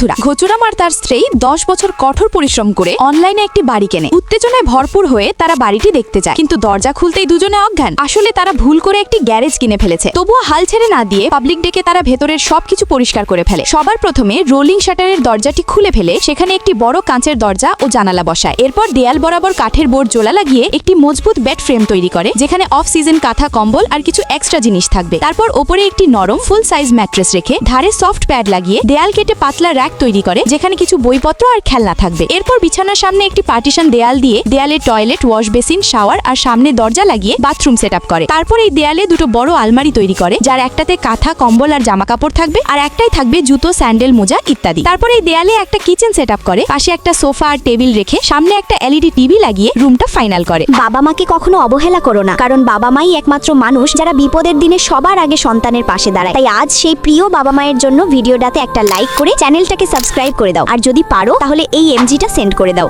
বন্ধুরা ঘচুরাম আর তার স্ত্রী দশ বছর কঠোর পরিশ্রম করে অনলাইনে একটি বাড়ি কেনে। উত্তেজনায় ভরপুর হয়ে তারা বাড়িটি দেখতে যায়। কিন্তু দরজা খুলতেই দুজনে অজ্ঞান। আসলে তারা ভুল করে একটি গ্যারেজ কিনে ফেলেছে। তবুও হাল ছেড়ে না দিয়ে পাবলিক ডেকে তারা ভেতরের সবকিছু পরিষ্কার করে ফেলে। সবার প্রথমে রোলিং শাটারের দরজাটি খুলে ফেলে সেখানে একটি বড় কাঁচের দরজা ও জানালা বসায়। এরপর দেয়াল বরাবর কাঠের বোর্ড জোলা লাগিয়ে একটি মজবুত বেড ফ্রেম তৈরি করে, যেখানে অফ সিজন কাঁথা, কম্বল আর কিছু এক্সট্রা জিনিস থাকবে। তারপর ওপরে একটি নরম ফুল সাইজ ম্যাট্রেস রেখে ধারে সফট প্যাড লাগিয়ে দেয়াল কেটে পাতলা র্যাক তৈরি করে, যেখানে কিছু বইপত্র আর খেলনা থাকবে। এরপর বিছানার সামনে একটি পার্টিশন দেয়াল দিয়ে দেয়ালে টয়লেট ওয়াশ বেসিন শাওয়ার আর সামনে দরজা লাগিয়ে বাথরুম সেট করে। তারপর এই দেয়ালে দুটো বড় আলমারি তৈরি করে, যার একটাতে কাঁথা, কম্বল আর জামা কাপড় থাকবে আর একটাই থাকবে জুতো, স্যান্ডেল, মোজা ইত্যাদি। তারপর এই দেয়ালে একটা কিচেন সেট করে, পাশে একটা সোফা আর টেবিল রেখে সামনে একটা এলইডি টিভি লাগিয়ে রুমটা ফাইনাল করে। বাবা মাকে কখনো অবহেলা করো না, কারণ বাবা মাই একমাত্র মানুষ যারা বিপদের দিনে সবার আগে সন্তানের পাশে দাঁড়ায়। তাই আজ সেই প্রিয় বাবা মায়ের জন্য ভিডিওটাতে একটা লাইক করে চ্যানেলটাকে সাবস্ক্রাইব করে দাও। আর যদি পারো তাহলে এই এমজিটা সেন্ড করে দাও।